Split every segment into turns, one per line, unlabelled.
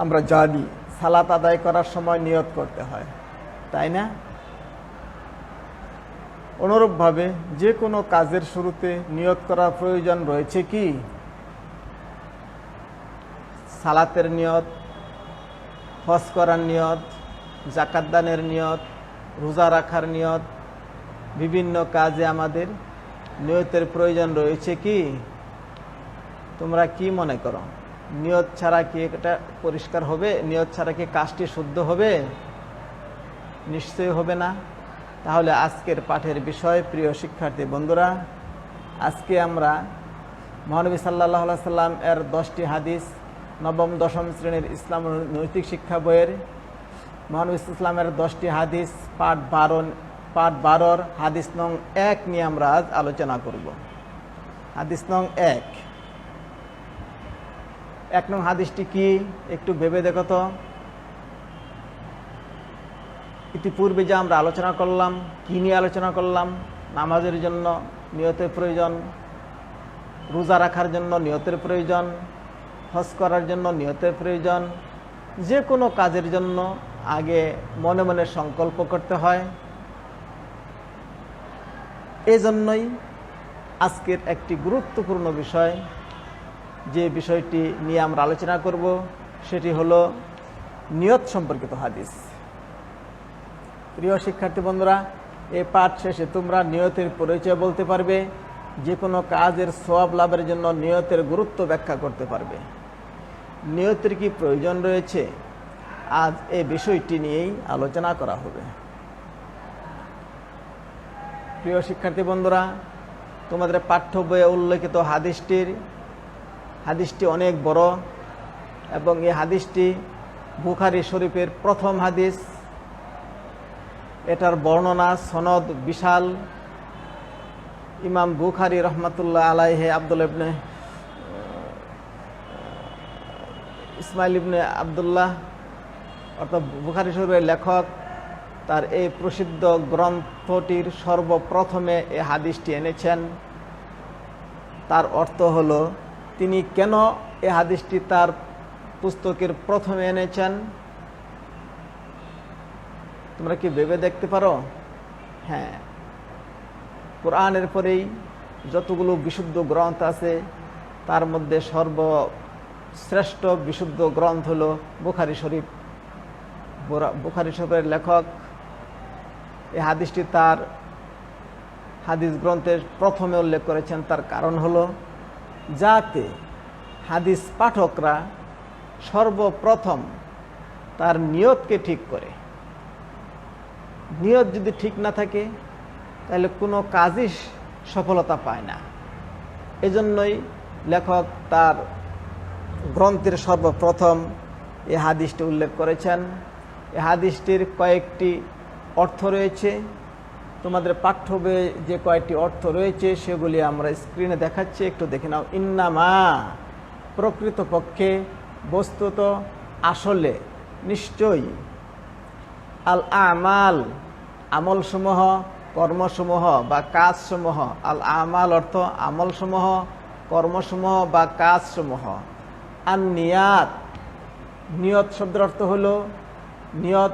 আমরা জানি, সালাত আদায় করার সময় নিয়ত করতে হয়, তাই না? অনুরূপভাবে যে কোনো কাজের শুরুতে নিয়ত করার প্রয়োজন রয়েছে কি? সালাতের নিয়ত, হজ করার নিয়ত জাকাত দানের নিয়ত, রোজা রাখার নিয়ত, বিভিন্ন কাজে আমাদের নিয়তের প্রয়োজন রয়েছে কি? তোমরা কি মনে করো? নিয়ত ছাড়া কি এটা পরিষ্কার হবে? নিয়ত ছাড়া কি কাজটি শুদ্ধ হবে? নিশ্চয়ই হবে না। তাহলে আজকের পাঠের বিষয়, প্রিয় শিক্ষার্থী বন্ধুরা, আজকে আমরা মহানবী সাল্লাহ সাল্লাম এর দশটি হাদিস, নবম, দশম শ্রেণির ইসলাম নৈতিক শিক্ষা বইয়ের মহানবী ইসলামের দশটি হাদিস, পাঠ বারো, পাঠ বারোর হাদিস নং এক নিয়ে আমরা আজ আলোচনা করব। হাদিস নং এক। এক নং হাদিসটি কি? একটু ভেবে দেখো তো। ইতিপূর্বে যে আমরা আলোচনা করলাম, কি নিয়ে আলোচনা করলাম? নামাজের জন্য নিয়তের প্রয়োজন, রোজা রাখার জন্য নিয়তের প্রয়োজন, হজ করার জন্য নিয়তের প্রয়োজন, যে কোনো কাজের জন্য আগে মনে মনে সংকল্প করতে হয়। এজন্যই আজকের একটি গুরুত্বপূর্ণ বিষয় যে বিষয়টি নিয়ে আমরা আলোচনা করব, সেটি হলো নিয়ত সম্পর্কিত হাদিস। প্রিয় শিক্ষার্থী বন্ধুরা, এ পাঠ শেষে তোমরা নিয়তের পরিচয় বলতে পারবে, যে কোনো কাজের সব লাভের জন্য নিয়তের গুরুত্ব ব্যাখ্যা করতে পারবে। নিয়তের কি প্রয়োজন রয়েছে? আজ এ বিষয়টি নিয়েই আলোচনা করা হবে। প্রিয় শিক্ষার্থী বন্ধুরা, তোমাদের পাঠ্য বইয়ে উল্লেখিত হাদিসটির হাদিসটি অনেক বড় এবং এই হাদিসটি বুখারি শরীফের প্রথম হাদিস। এটার বর্ণনা, সনদ বিশাল। ইমাম বুখারি রহমতুল্লাহ আলাইহে, আব্দুল ইবনে, ইসমাইল ইবনে আবদুল্লাহ, অর্থাৎ বুখারি শরীফের লেখক, তার এই প্রসিদ্ধ গ্রন্থটির সর্বপ্রথমে এই হাদিসটি এনেছেন। তার অর্থ হলো তিনি কেন এ হাদিসটি তার পুস্তকের প্রথমে এনেছেন? তোমরা কি ভেবে দেখতে পারো? হ্যাঁ। কোরআনের পরেই যতগুলো বিশুদ্ধ গ্রন্থ আছে, তার মধ্যে সর্বশ্রেষ্ঠ বিশুদ্ধ গ্রন্থ হল বুখারি শরীফ। বুখারি শরীফের লেখক এই হাদিসটি তার হাদিস গ্রন্থের প্রথমে উল্লেখ করেছেন। তার কারণ হলো যাতে হাদিস পাঠকরা সর্বপ্রথম তার নিয়তকে ঠিক করে। নিয়ত যদি ঠিক না থাকে, তাহলে কোনো কাজই সফলতা পায় না। এজন্যই লেখক তার গ্রন্থের সর্বপ্রথম এ হাদিসটি উল্লেখ করেছেন। এ হাদিসটির কয়েকটি অর্থ রয়েছে। তোমাদের পাঠ্য যে কয়েকটি অর্থ রয়েছে, সেগুলি আমরা স্ক্রিনে দেখাচ্ছি। একটু দেখে নাও। ইন্নামা, প্রকৃতপক্ষে বস্তুত আসলে, নিশ্চয়ই। আল আমাল আমলসমূহ, কর্মসমূহ বা কাজসমূহ। আল আমাল অর্থ আমলসমূহ, কর্মসমূহ বা কাজসমূহ। আর নিয়াত নিয়ত শব্দের অর্থ হল নিয়ত,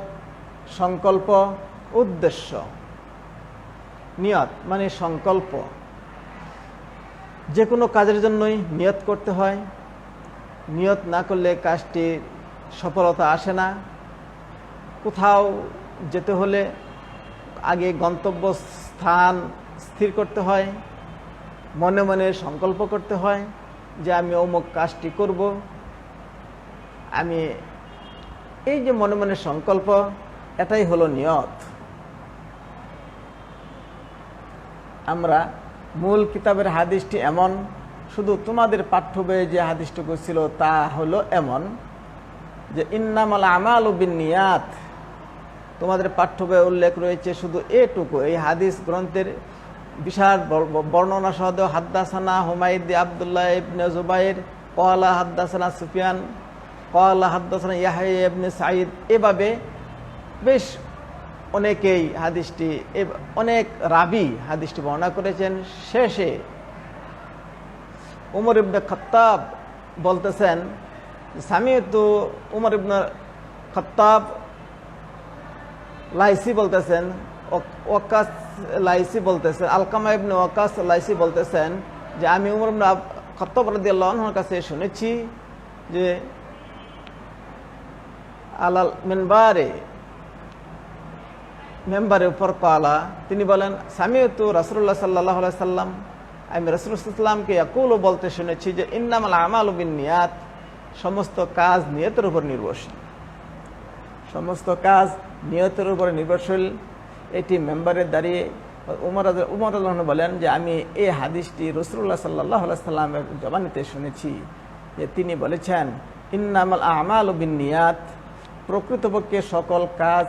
সংকল্প, উদ্দেশ্য। নিয়ত মানে সংকল্প। যে কোনো কাজের জন্যই নিয়ত করতে হয়। নিয়ত না করলে কাজটি সফলতা আসে না। কোথাও যেতে হলে আগে গন্তব্য স্থান স্থির করতে হয়। মনে মনে সংকল্প করতে হয় যে আমি অমুক কাজটি করব। আমি এই যে মনে মনে সংকল্প, এটাই হলো নিয়ত। আমরা মূল কিতাবের হাদিসটি এমন, শুধু তোমাদের পাঠ্য বইয়ে যে হাদিসটুকু ছিল তা হলো এমন যে ইন্নামাল আমাল বিনিয়াত তোমাদের পাঠ্য বইয়ে উল্লেখ রয়েছে শুধু এটুকু। এই হাদিস গ্রন্থের বিশাল বর্ণনা সহ হাদ্দাসানা হুমায়দি আবদুল্লাহ ইবনে জুবাইর কলা হাদ্দাসানা সুফিয়ান কলা হাদ্দাসানা ইয়াহাই ইবনে সাঈদ। এভাবে বেশ অনেকেই হাদিসটি অনেক রাবি হাদিসটি বর্ণনা করেছেন। শেষে উমর ইবনে খত্তাব বলতেছেন স্বামী তো উমর ইবন খত্তাব লাইসি বলতেছেন ওয়াক্কাস লাইসি বলতেছেন, আলকামা ইবনে ওয়াক্কাস লাইসি বলতেছেন যে, আমি উমর ইবনে খত্তাব কাছে শুনেছি যে, আলাল মেনবারে মেম্বারে উপর কালা তিনি বলেন সামিয়তু রাসুল্লাহ সাল্লাহ সাল্লাম। আমি রসুলামকে একুলও বলতে শুনেছি যে, ইন্নামাল আমাল বিন নিয়াত সমস্ত কাজ নিয়তের উপর নির্ভরশীল। সমস্ত কাজ নিয়তের উপর নির্ভরশীল। এটি মেম্বারে দাঁড়িয়ে উমর উমর আল্লাহ বলেন যে, আমি এই হাদিসটি রসুল্লাহ সাল্লাহ সাল্লামের জবানিতে শুনেছি যে, তিনি বলেছেন, ইন্নামাল আমাল বিন নিয়াত প্রকৃতপক্ষে সকল কাজ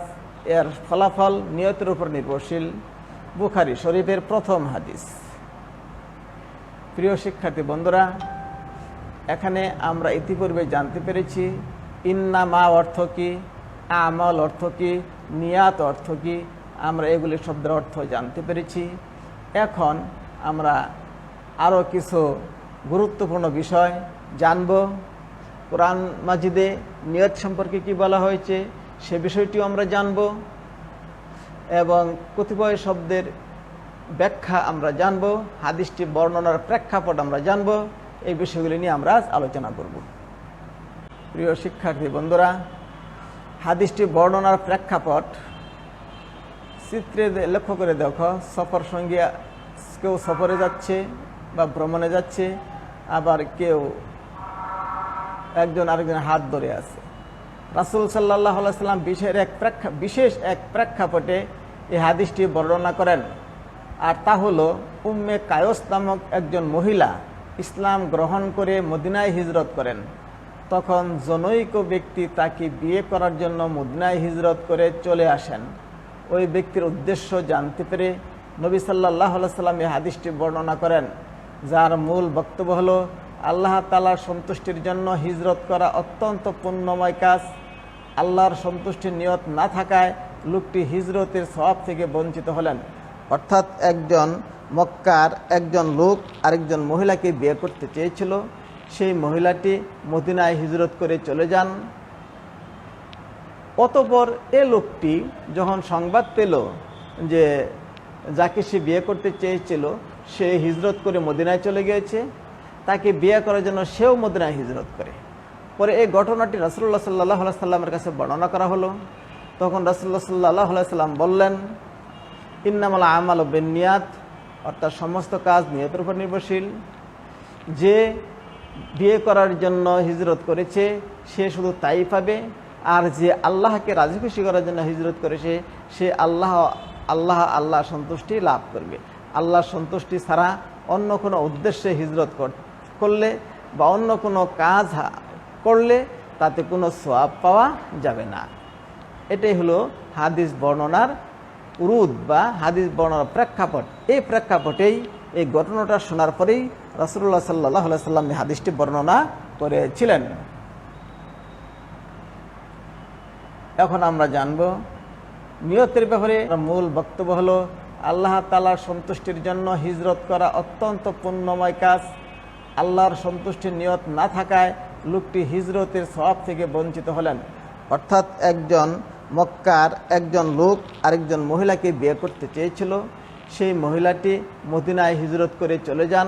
এর ফলাফল নিয়তের উপর নির্ভরশীল বুখারি শরীফের প্রথম হাদিস। প্রিয় শিক্ষার্থী বন্ধুরা, এখানে আমরা ইতিপূর্বে জানতে পেরেছি, ইন্নামা অর্থ কি, আমল অর্থ কি, নিয়াত অর্থ কি, আমরা এগুলি শব্দের অর্থ জানতে পেরেছি। এখন আমরা আরও কিছু গুরুত্বপূর্ণ বিষয় জানব। কোরআন মাজিদে নিয়ত সম্পর্কে কি বলা হয়েছে সে বিষয়টিও আমরা জানব এবং কতিপয় শব্দের ব্যাখ্যা আমরা জানব হাদিসটি বর্ণনার প্রেক্ষাপট আমরা জানব, এই বিষয়গুলি নিয়ে আমরা আজ আলোচনা করব। প্রিয় শিক্ষার্থী বন্ধুরা হাদিসটি বর্ণনার প্রেক্ষাপট চিত্রে লক্ষ্য করে দেখো, সফর সঙ্গী কেউ সফরে যাচ্ছে বা ভ্রমণে যাচ্ছে, আবার কেউ একজন আরেকজনের হাত ধরে আছে। রাসুল সাল্লাহ সাল্লাম বিশেষ এক প্রেক্ষা, বিশেষ এক প্রেক্ষাপটে এই হাদিসটি বর্ণনা করেন। আর তা হলো, উম্মে কায়স নামক একজন মহিলা ইসলাম গ্রহণ করে মদিনায় হিজরত করেন। তখন জনৈক ব্যক্তি তাকে বিয়ে করার জন্য মদিনায় হিজরত করে চলে আসেন। ওই ব্যক্তির উদ্দেশ্য জানতে পেরে নবী সাল্লাহ সাল্লাম এই হাদিসটি বর্ণনা করেন, যার মূল বক্তব্য হলো, আল্লাহ তালার সন্তুষ্টির জন্য হিজরত করা অত্যন্ত পুণ্যময় কাজ। আল্লাহর সন্তুষ্টির নিয়ত না থাকায় লোকটি হিজরতের সওয়াব থেকে বঞ্চিত হলেন। অর্থাৎ একজন মক্কার একজন লোক আরেকজন মহিলাকে বিয়ে করতে চেয়েছিল। সেই মহিলাটি মদিনায় হিজরত করে চলে যান। অতপর এ লোকটি যখন সংবাদ পেল যে যাকে সে বিয়ে করতে চেয়েছিল, সে হিজরত করে মদিনায় চলে গিয়েছে। তাকে বিয়ে করার জন্য সেও মদিনায় হিজরত করে। পরে এই ঘটনাটি রাসুল্লাহ সাল্লাহ সাল্লামের কাছে বর্ণনা করা হলো। তখন রাসুল্লাহ সাল্লাহ সাল্লাম বললেন, ইন্নামাল আমাল বেনিয়াত অর্থাৎ সমস্ত কাজ নিয়তের উপর নির্ভরশীল। যে বিয়ে করার জন্য হিজরত করেছে, সে শুধু তাই পাবে। আর যে আল্লাহকে রাজি খুশি করার জন্য হিজরত করেছে, সে আল্লাহ আল্লাহ আল্লাহ সন্তুষ্টি লাভ করবে। আল্লাহ সন্তুষ্টি ছাড়া অন্য কোনো উদ্দেশ্যে হিজরত কর- করলে বা অন্য কোনো কাজ করলে তাতে কোনো সোয়াব পাওয়া যাবে না। এটাই হলো হাদিস বর্ণনার রুদ বা হাদিস বর্ণনার প্রেক্ষাপট। এই প্রেক্ষাপটেই এই ঘটনাটা শোনার পরেই রাসুল্লাহ সাল্লাহ সাল্লাম এই হাদিসটি বর্ণনা করেছিলেন। এখন আমরা জানব নিয়তের ব্যাপারে। মূল বক্তব্য হলো, আল্লাহ তালার সন্তুষ্টির জন্য হিজরত করা অত্যন্ত পুণ্যময় কাজ। আল্লাহর সন্তুষ্টির নিয়ত না থাকায় লোকটি হিজরতের সব থেকে বঞ্চিত হলেন। অর্থাৎ একজন মক্কার একজন লোক আরেকজন মহিলাকে বিয়ে করতে চেয়েছিল। সেই মহিলাটি মদিনায় হিজরত করে চলে যান।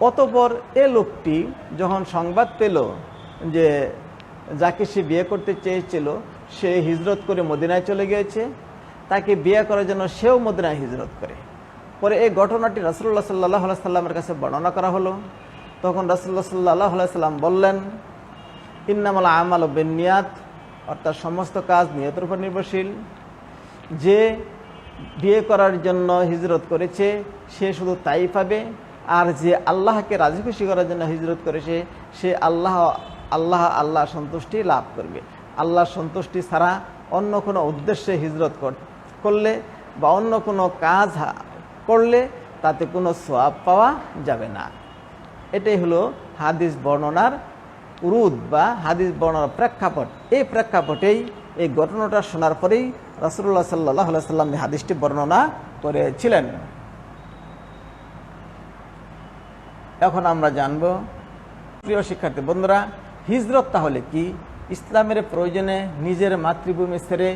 অতপর এ লোকটি যখন সংবাদ পেল যে যাকে সে বিয়ে করতে চেয়েছিল, সে হিজরত করে মদিনায় চলে গিয়েছে। তাকে বিয়ে করার জন্য সেও মদিনায় হিজরত করে। পরে এই ঘটনাটি রাসুল্লাহ সাল্লাহ সাল্লামের কাছে বর্ণনা করা হলো। তখন রাসুল্লাহ সাল্লাহ সাল্লাম বললেন, ইন্নামাল আমাল বেনিয়াত অর্থাৎ সমস্ত কাজ নিয়তের উপর নির্ভরশীল। যে বিয়ে করার জন্য হিজরত করেছে, সে শুধু তাই পাবে। আর যে আল্লাহকে রাজি খুশি করার জন্য হিজরত করেছে, সে আল্লাহ আল্লাহ আল্লাহ সন্তুষ্টি লাভ করবে। আল্লাহ সন্তুষ্টি ছাড়া অন্য কোনো উদ্দেশ্যে হিজরত কর- করলে বা অন্য কোনো কাজ করলে তাতে কোনো সোয়াব পাওয়া যাবে না। এটাই হলো হাদিস বর্ণনার উরুদ বা হাদিস বর্ণনার প্রেক্ষাপট। এই প্রেক্ষাপটেই এই ঘটনাটা শোনার পরেই রাসুল্লাহ সাল্লাহ সাল্লাম হাদিসটি বর্ণনা করেছিলেন। এখন আমরা জানব, প্রিয় শিক্ষার্থী বন্ধুরা, হিজরত তাহলে কি? ইসলামের প্রয়োজনে নিজের মাতৃভূমি ছেড়ে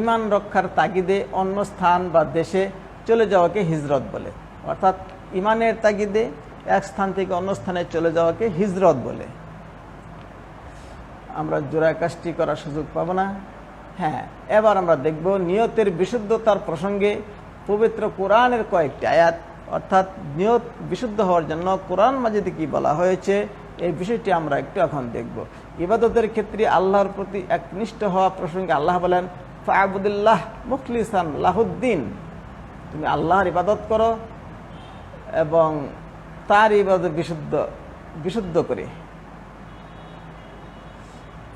ইমান রক্ষার তাগিদে অন্য স্থান বা দেশে চলে যাওয়াকে হিজরত বলে। অর্থাৎ ইমানের তাগিদে এক স্থান থেকে অন্য স্থানে চলে যাওয়াকে হিজরত বলে। আমরা জোড়া কাজটি করার সুযোগ পাব না। হ্যাঁ এবার আমরা দেখব নিয়তের বিশুদ্ধতার প্রসঙ্গে পবিত্র কোরআনের কয়েকটি আয়াত। অর্থাৎ নিয়ত বিশুদ্ধ হওয়ার জন্য কোরআন মাজিদে কি বলা হয়েছে, এই বিষয়টি আমরা একটু এখন দেখব। ইবাদতের ক্ষেত্রে আল্লাহর প্রতি একনিষ্ঠ হওয়া প্রসঙ্গে আল্লাহ বলেন, ফাবুদুল্লাহ মুখলিসান লাহুদ্দিন। তুমি আল্লাহর ইবাদত করো এবং তার ইবাদত বিশুদ্ধ বিশুদ্ধ করে।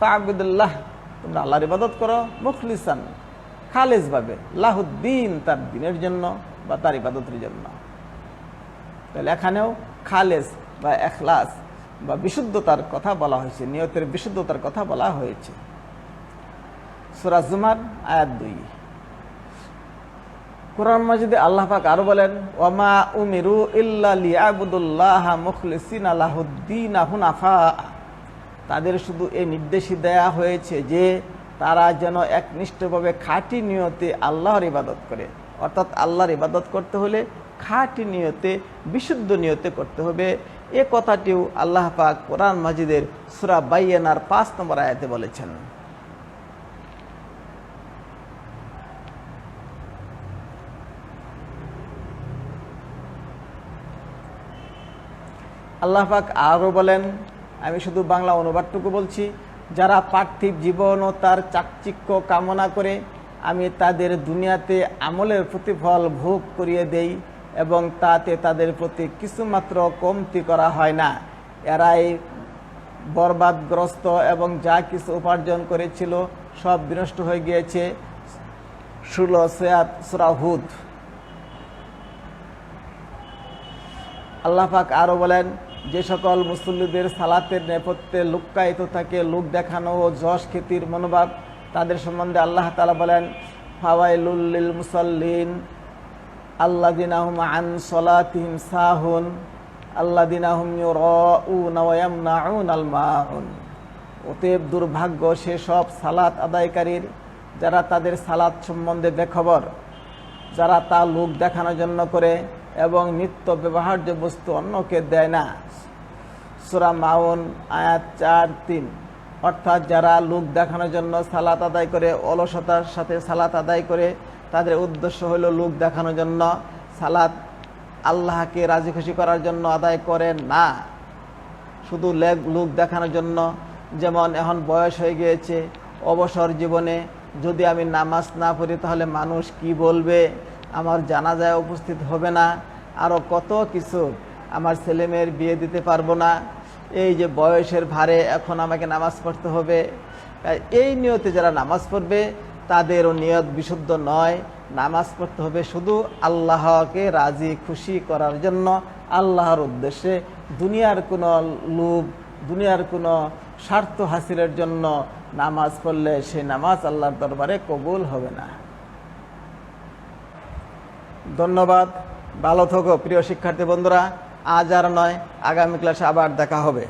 ফাবুদুল্লাহ, তোমরা আল্লাহর ইবাদত করো, মুখলিসান খালেজ ভাবে লাহুদ্দিন তার দিনের জন্য বা তার ইবাদতের জন্য। তাহলে এখানেও খালেজ বা এখলাস বা বিশুদ্ধতার কথা বলা হয়েছে, নিয়তের বিশুদ্ধতার কথা বলা হয়েছে। সুরাজুমার আয়াত দুই। কোরআন মাজিদে আল্লাহ পাক আরও বলেন, ওয়ামা উমিরু ইল্লা লিয়াবুদুল্লাহ মুখলিসিন আলাহুদ্দিন হুনাফা। তাদের শুধু এই নির্দেশই দেয়া হয়েছে যে তারা যেন একনিষ্ঠভাবে খাঁটি নিয়তে আল্লাহর ইবাদত করে। অর্থাৎ আল্লাহর ইবাদত করতে হলে খাঁটি নিয়তে, বিশুদ্ধ নিয়তে করতে হবে। এ কথাটিও আল্লাহ পাক কোরআন মাজিদের সুরা বাইয়ানার পাঁচ নম্বর আয়াতে বলেছেন। আল্লাহ পাক আরও বলেন, আমি শুধু বাংলা অনুবাদটুকু বলছি, যারা পার্থিব জীবন ও তার চাকচিক্য কামনা করে, আমি তাদের দুনিয়াতে আমলের প্রতিফল ভোগ করিয়ে দেই এবং তাতে তাদের প্রতি কিছুমাত্র কমতি করা হয় না। এরাই বরবাদগ্রস্ত এবং যা কিছু উপার্জন করেছিল সব বিনষ্ট হয়ে গিয়েছে। ষোলো সয়াত সুরাহুদ আল্লাহ পাক আরও বলেন যে সকল মুসল্লিদের সালাতের নেপথ্যে লুক্কায়িত থাকে, লোক দেখানো ও যশ খ্যাতির মনোভাব তাদের সম্বন্ধে আল্লাহ তালা বলেন ফাওয়াইলুল্লিল মুসল্লিন আল্লাহ দিনাহুম আন সলাতিহিম সাহুন আল্লাহ দিনাহুম ইউরাউন আল মাউন। অতএব দুর্ভাগ্য সেসব সালাত আদায়কারীর যারা তাদের সালাত সম্বন্ধে বেখবর, যারা তা লোক দেখানোর জন্য করে এবং নিত্য ব্যবহার্য বস্তু অন্যকে দেয় না। সুরা মাউন, আয়াত চার, তিন। অর্থাৎ যারা লোক দেখানোর জন্য সালাত আদায় করে, অলসতার সাথে সালাত আদায় করে, তাদের উদ্দেশ্য হলো লোক দেখানোর জন্য সালাত আল্লাহকে রাজি খুশি করার জন্য আদায় করে না। শুধু লেগ লোক দেখানোর জন্য, যেমন এখন বয়স হয়ে গিয়েছে, অবসর জীবনে যদি আমি নামাজ না পড়ি, তাহলে মানুষ কি বলবে? আমার জানাজায় উপস্থিত হবে না আরও কত কিছু আমার ছেলেমেয়ের বিয়ে দিতে পারব না। এই যে বয়সের ভারে এখন আমাকে নামাজ পড়তে হবে। এই নিয়তে যারা নামাজ পড়বে, তাদেরও নিয়ত বিশুদ্ধ নয়। নামাজ পড়তে হবে শুধু আল্লাহকে রাজি, খুশি করার জন্য। আল্লাহর উদ্দেশ্যে দুনিয়ার কোনো লোভ, দুনিয়ার কোনো স্বার্থ হাসিলের জন্য নামাজ পড়লে সে নামাজ আল্লাহর দরবারে কবুল হবে না। ধন্যবাদ। ভালো থাকো প্রিয় শিক্ষার্থী বন্ধুরা। আজ আর নয় আগামী ক্লাসে আবার দেখা হবে।